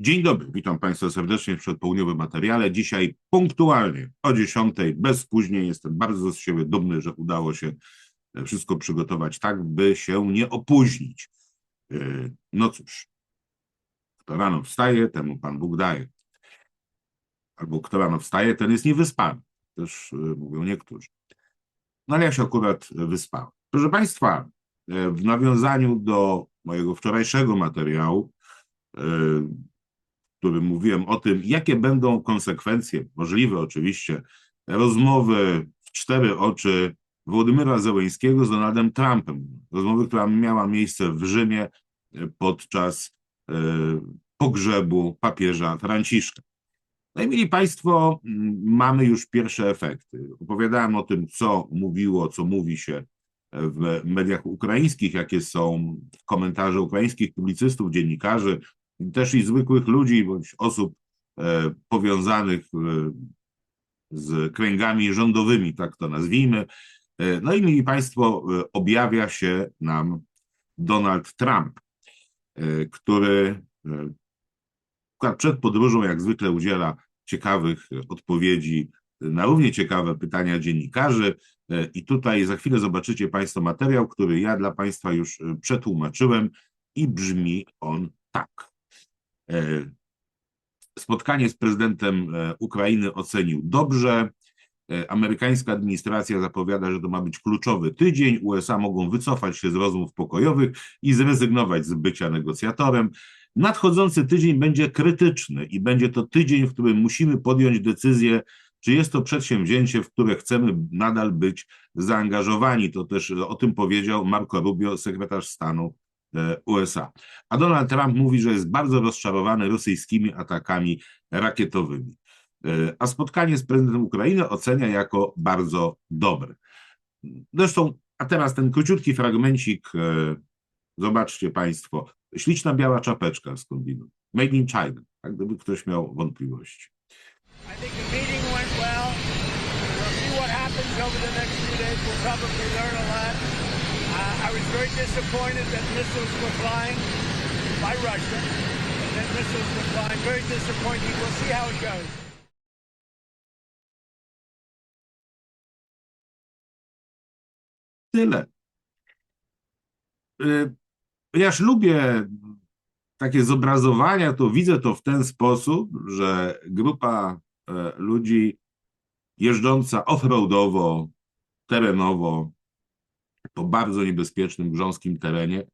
Dzień dobry, witam Państwa serdecznie w przedpołudniowym materiale. Dzisiaj punktualnie o 10, bez później. Jestem bardzo z siebie dumny, że udało się wszystko przygotować tak, by się nie opóźnić. Yy, No cóż, kto rano wstaje, temu Pan Bóg daje. Albo kto rano wstaje, ten jest niewyspany. Też yy, mówią niektórzy. No ale ja się akurat wyspałem. Proszę Państwa, w nawiązaniu do mojego wczorajszego materiału, którym mówiłem o tym, jakie będą konsekwencje, możliwe oczywiście, rozmowy w cztery oczy Władimira Zełeńskiego z Donaldem Trumpem. Rozmowy, która miała miejsce w Rzymie e, podczas e, pogrzebu papieża Franciszka. No i mieli Państwo, mamy już pierwsze efekty. Opowiadałem o tym, co mówiło, co mówi się w mediach ukraińskich, jakie są komentarze ukraińskich publicystów, dziennikarzy, też i zwykłych ludzi bądź osób e, powiązanych e, z kręgami rządowymi, tak to nazwijmy. E, No i mieli Państwo, objawia się nam Donald Trump, który przed podróżą jak zwykle udziela ciekawych odpowiedzi na równie ciekawe pytania dziennikarzy. I tutaj za chwilę zobaczycie Państwo materiał, który ja dla Państwa już przetłumaczyłem i brzmi on tak. E, Spotkanie z prezydentem e, Ukrainy ocenił dobrze. E, Amerykańska administracja zapowiada, że to ma być kluczowy tydzień. USA mogą wycofać się z rozmów pokojowych i zrezygnować z bycia negocjatorem. Nadchodzący tydzień będzie krytyczny i będzie to tydzień, w którym musimy podjąć decyzję, czy jest to przedsięwzięcie, w które chcemy nadal być zaangażowani. To też o tym powiedział Marco Rubio, sekretarz stanu USA. A Donald Trump mówi, że jest bardzo rozczarowany rosyjskimi atakami rakietowymi. E, A spotkanie z prezydentem Ukrainy ocenia jako bardzo dobre. Zresztą, a teraz ten króciutki fragmencik, e, zobaczcie Państwo, śliczna biała czapeczka skądinąd, made in China, tak gdyby ktoś miał wątpliwości. I think the meeting went well. We'll see what happens over the next few days. We'll probably learn a lot. Uh, I was very disappointed that missiles were flying by Russia. And that missiles were flying. Very disappointing. We'll see how it goes. Tyle. Y, Ponieważ lubię takie zobrazowania, to widzę to w ten sposób, że grupa e, ludzi jeżdżąca offroadowo, terenowo, po bardzo niebezpiecznym, grząskim terenie,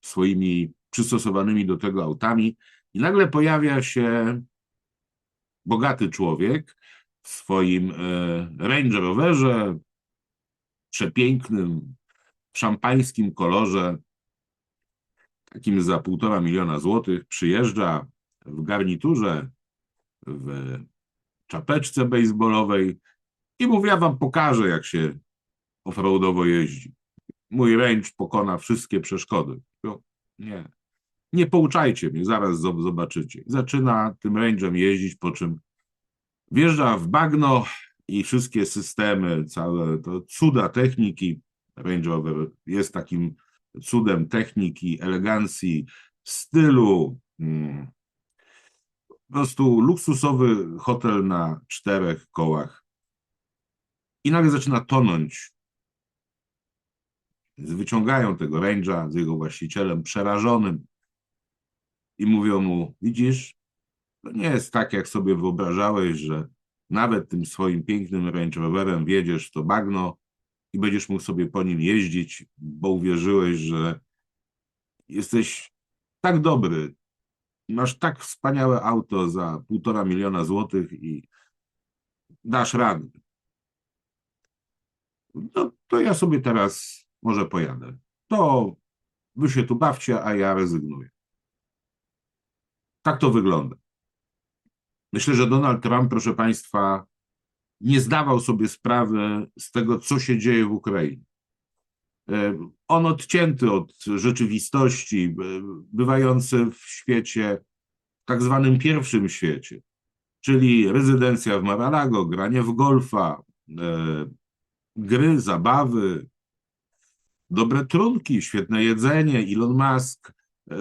swoimi przystosowanymi do tego autami, i nagle pojawia się bogaty człowiek w swoim e, Range Roverze, przepięknym, szampańskim kolorze, takim za półtora miliona złotych, przyjeżdża w garniturze, w czapeczce baseballowej i mówi, ja wam pokażę, jak się offroadowo jeździ. Mój range pokona wszystkie przeszkody. Nie, nie pouczajcie mnie, zaraz zob- zobaczycie. Zaczyna tym range'em jeździć, po czym wjeżdża w bagno i wszystkie systemy, całe to cuda techniki, Range Rover jest takim cudem techniki, elegancji, stylu. mm, Po prostu luksusowy hotel na czterech kołach. I nagle zaczyna tonąć. Wyciągają tego Range'a z jego właścicielem przerażonym i mówią mu: Widzisz, to nie jest tak, jak sobie wyobrażałeś, że nawet tym swoim pięknym Range Roverem wjedziesz w to bagno i będziesz mógł sobie po nim jeździć, bo uwierzyłeś, że jesteś tak dobry, masz tak wspaniałe auto za półtora miliona złotych i dasz radę. No to ja sobie teraz może pojadę. To wy się tu bawcie, a ja rezygnuję. Tak to wygląda. Myślę, że Donald Trump, proszę Państwa, nie zdawał sobie sprawy z tego, co się dzieje w Ukrainie. E, On odcięty od rzeczywistości, e, bywający w świecie, tak zwanym pierwszym świecie, czyli rezydencja w Mar-a-Lago, granie w golfa, e, gry, zabawy, dobre trunki, świetne jedzenie, Elon Musk, e,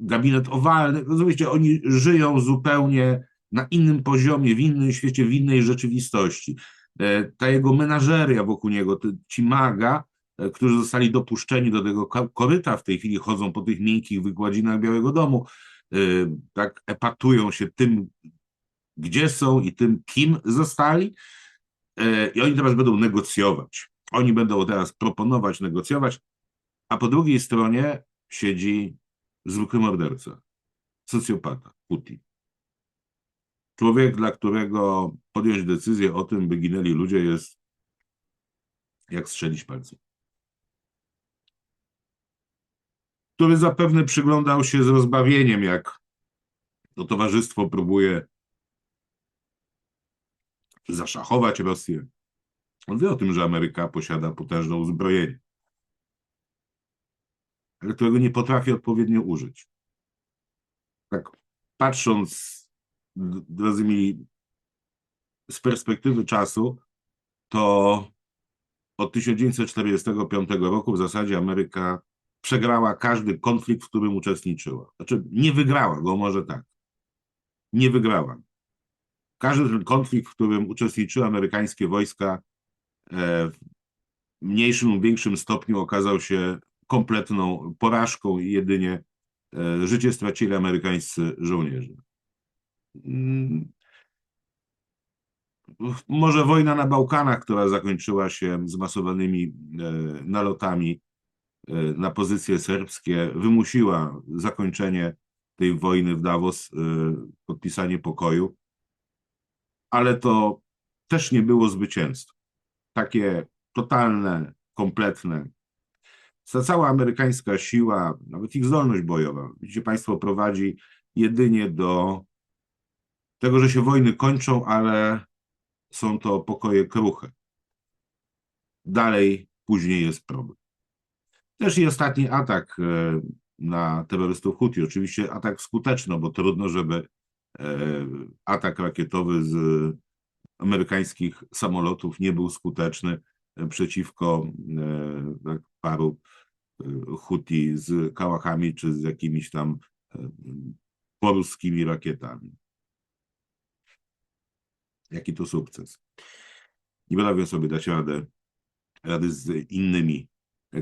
gabinet owalny. Rozumiecie, oni żyją zupełnie na innym poziomie, w innym świecie, w innej rzeczywistości. E, Ta jego menażeria wokół niego, ci maga, e, którzy zostali dopuszczeni do tego ko- koryta, w tej chwili chodzą po tych miękkich wykładzinach Białego Domu, tak epatują się tym, gdzie są i tym, kim zostali. I oni teraz będą negocjować. Oni będą teraz proponować, negocjować, a po drugiej stronie siedzi zwykły morderca, socjopata, Putin. Człowiek, dla którego podjąć decyzję o tym, by ginęli ludzie, jest jak strzelić palcem. Który zapewne przyglądał się z rozbawieniem, jak to towarzystwo próbuje zaszachować Rosję. Wie o tym, że Ameryka posiada potężne uzbrojenie, ale którego nie potrafi odpowiednio użyć. Tak patrząc, drodzy mili, z perspektywy czasu, to od 1945 roku w zasadzie Ameryka przegrała każdy konflikt, w którym uczestniczyła. Znaczy, nie wygrała go, może tak. Nie wygrała. Każdy ten konflikt, w którym uczestniczyły amerykańskie wojska, w mniejszym lub większym stopniu okazał się kompletną porażką i jedynie e, życie stracili amerykańscy żołnierze. Mm, Może wojna na Bałkanach, która zakończyła się zmasowanymi e, nalotami e, na pozycje serbskie, wymusiła zakończenie tej wojny w Davos, e, podpisanie pokoju, ale to też nie było zwycięstwo. Takie totalne, kompletne. Ta cała amerykańska siła, nawet ich zdolność bojowa, widzicie Państwo, prowadzi jedynie do tego, że się wojny kończą, ale są to pokoje kruche. Dalej, później jest problem. Też i ostatni atak e, na terrorystów Huti. Oczywiście atak skuteczny, bo trudno, żeby e, atak rakietowy z amerykańskich samolotów nie był skuteczny e, przeciwko e, tak, paru e, Huti z kałachami czy z jakimiś tam poruskimi rakietami. Jaki to sukces? Nie potrafią sobie dać radę, rady z innymi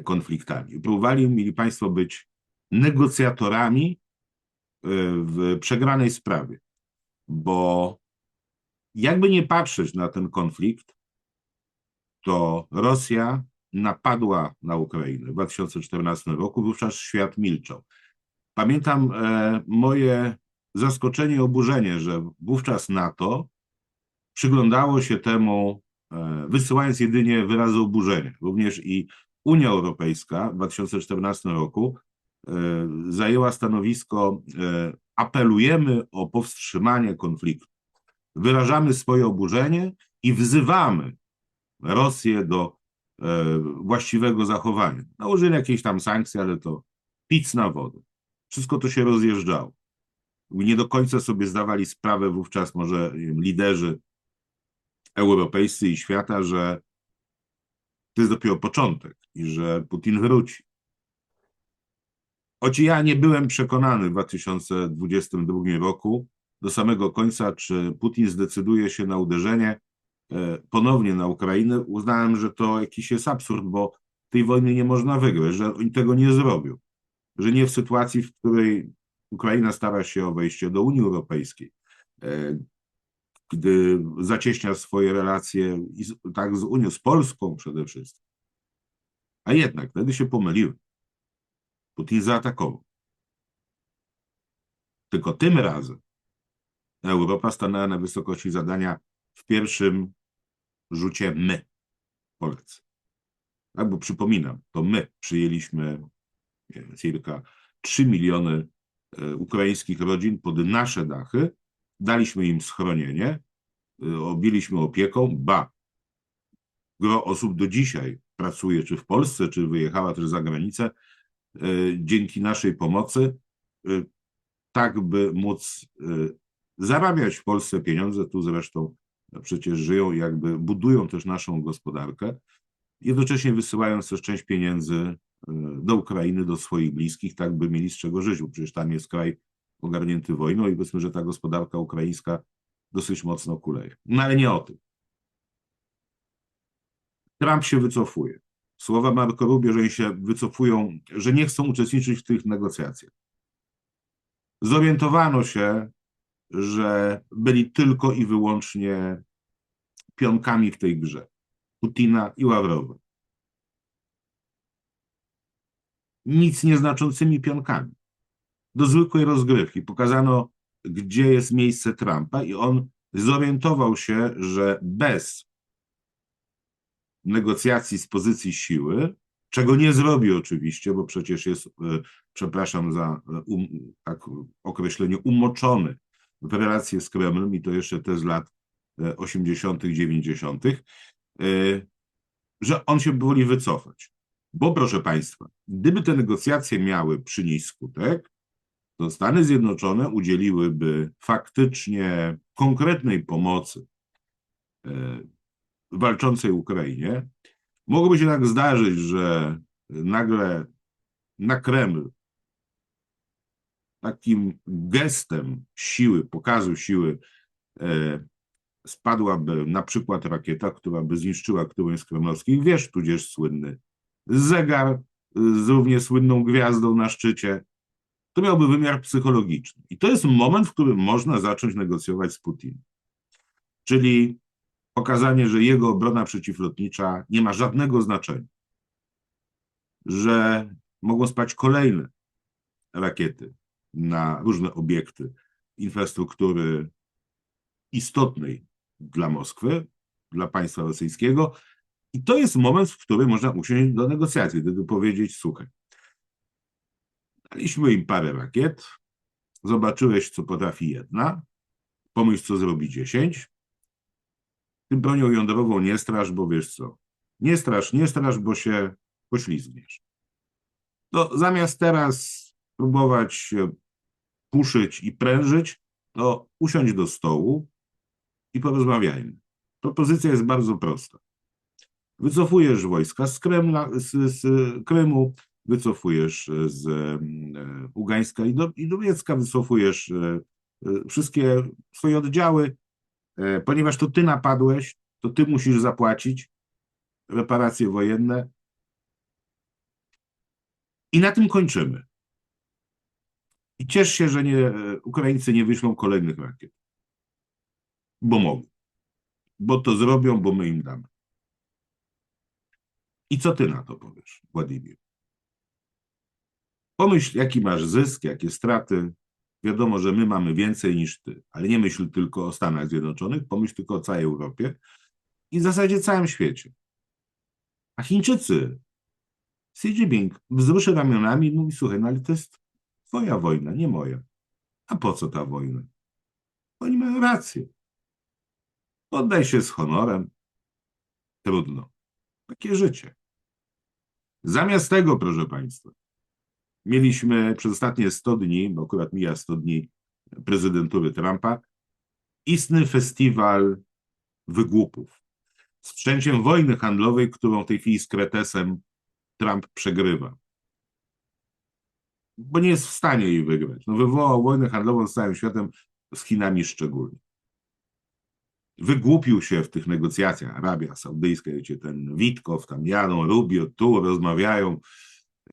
konfliktami. Próbowali, mieli Państwo, być negocjatorami w przegranej sprawie, bo jakby nie patrzeć na ten konflikt, to Rosja napadła na Ukrainę w 2014 roku, wówczas świat milczał. Pamiętam e, moje zaskoczenie i oburzenie, że wówczas NATO przyglądało się temu, e, wysyłając jedynie wyrazy oburzenia. Również i Unia Europejska w 2014 roku e, zajęła stanowisko, apelujemy o powstrzymanie konfliktu. Wyrażamy swoje oburzenie i wzywamy Rosję do e, właściwego zachowania. Nałożyli jakieś tam sankcje, ale to pic na wodę. Wszystko to się rozjeżdżało. Nie do końca sobie zdawali sprawę wówczas może wiem, liderzy europejscy i świata, że to jest dopiero początek i że Putin wróci. Choć ja nie byłem przekonany w 2022 roku do samego końca, czy Putin zdecyduje się na uderzenie e, ponownie na Ukrainę, uznałem, że to jakiś jest absurd, bo tej wojny nie można wygrać, że oni tego nie zrobią. Że nie w sytuacji, w której Ukraina stara się o wejście do Unii Europejskiej, e, gdy zacieśnia swoje relacje tak z Unią, z Polską przede wszystkim. A jednak wtedy się pomyliły. Putin zaatakował. Tylko tym razem Europa stanęła na wysokości zadania w pierwszym rzucie my, Polacy. Tak, bo przypominam, to my przyjęliśmy wiem, cirka 3 miliony e, ukraińskich rodzin pod nasze dachy, daliśmy im schronienie, y, objęliśmy opieką, ba, gro osób do dzisiaj pracuje, czy w Polsce, czy wyjechała też za granicę, y, dzięki naszej pomocy, tak by móc zarabiać w Polsce pieniądze, tu zresztą przecież żyją, jakby budują też naszą gospodarkę, jednocześnie wysyłając też część pieniędzy e, do Ukrainy, do swoich bliskich, tak by mieli z czego żyć, bo przecież tam jest kraj ogarnięty wojną i powiedzmy, że ta gospodarka ukraińska dosyć mocno kuleje. No ale nie o tym. Trump się wycofuje. Słowa Marco Rubio, że oni się wycofują, że nie chcą uczestniczyć w tych negocjacjach. Zorientowano się, że byli tylko i wyłącznie pionkami w tej grze. Putina i Ławrowa. Nic nieznaczącymi pionkami. Do zwykłej rozgrywki pokazano, gdzie jest miejsce Trumpa, i on zorientował się, że bez negocjacji z pozycji siły, czego nie zrobi oczywiście, bo przecież jest, e, przepraszam za e, um, tak określenie, umoczony w relacje z Kremlem i to jeszcze te z lat e, 80., 90., e, że on się woli wycofać. Bo proszę Państwa, gdyby te negocjacje miały przynieść skutek, to Stany Zjednoczone udzieliłyby faktycznie konkretnej pomocy e, walczącej Ukrainie. Mogłoby się tak zdarzyć, że nagle na Kreml takim gestem siły, pokazu siły e, spadłaby na przykład rakieta, która by zniszczyła którąś z kremlowskich wież, tudzież słynny zegar z równie słynną gwiazdą na szczycie. To miałby wymiar psychologiczny. I to jest moment, w którym można zacząć negocjować z Putinem. Czyli pokazanie, że jego obrona przeciwlotnicza nie ma żadnego znaczenia, że mogą spać kolejne rakiety na różne obiekty infrastruktury istotnej dla Moskwy, dla państwa rosyjskiego. I to jest moment, w którym można usiąść do negocjacji, gdyby powiedzieć, słuchaj, daliśmy im parę rakiet, zobaczyłeś, co potrafi jedna, pomyśl, co zrobi dziesięć, tym bronią jądrową nie strasz, bo wiesz co, nie strasz, nie strasz, bo się poślizgniesz. To zamiast teraz próbować puszyć i prężyć, to usiądź do stołu i porozmawiajmy. Propozycja jest bardzo prosta. Wycofujesz wojska z, Kremla, z, z Krymu, wycofujesz z e, Ugańska i, do, i wycofujesz e, e, wszystkie swoje oddziały, e, ponieważ to ty napadłeś, to ty musisz zapłacić reparacje wojenne. I na tym kończymy. I ciesz się, że nie, Ukraińcy nie wyślą kolejnych rakiet. Bo mogą. Bo to zrobią, bo my im damy. I co ty na to powiesz, Władimir? Pomyśl, jaki masz zysk, jakie straty. Wiadomo, że my mamy więcej niż ty, ale nie myśl tylko o Stanach Zjednoczonych, pomyśl tylko o całej Europie i w zasadzie całym świecie. A Chińczycy, Xi Jinping wzruszy ramionami i mówi, słuchaj, no ale to jest twoja wojna, nie moja. A po co ta wojna? Oni mają rację. Oddaj się z honorem. Trudno. Takie życie. Zamiast tego, proszę Państwa, mieliśmy przez ostatnie 100 dni, bo akurat mija 100 dni prezydentury Trumpa, istny festiwal wygłupów. Z wszczęciem wojny handlowej, którą w tej chwili z Kretesem Trump przegrywa. Bo nie jest w stanie jej wygrać. No, wywołał wojnę handlową z całym światem, z Chinami szczególnie. Wygłupił się w tych negocjacjach. Arabia Saudyjska, wiecie, ten Witkow, tam jadą, Rubio, tu rozmawiają,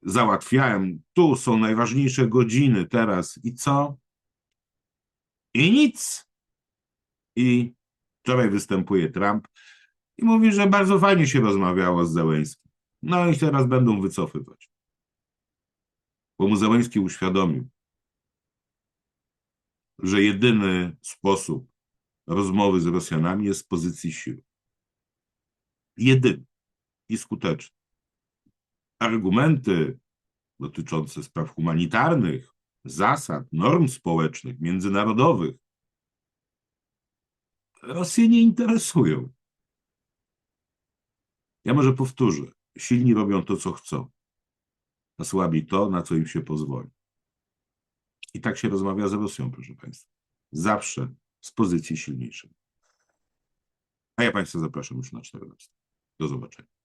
załatwiają. Tu są najważniejsze godziny teraz. I co? I nic. I wczoraj występuje Trump i mówi, że bardzo fajnie się rozmawiało z Zełęskim. No i teraz będą wycofywać. Bo mu Zełęski uświadomił, że jedyny sposób rozmowy z Rosjanami jest z pozycji siły. Jedyny i skuteczny. Argumenty dotyczące spraw humanitarnych, zasad, norm społecznych, międzynarodowych Rosję nie interesują. Ja może powtórzę. Silni robią to, co chcą, a słabi to, na co im się pozwoli. I tak się rozmawia z Rosją, proszę Państwa. Zawsze z pozycji silniejszej. A ja Państwa zapraszam już na 14. Do zobaczenia.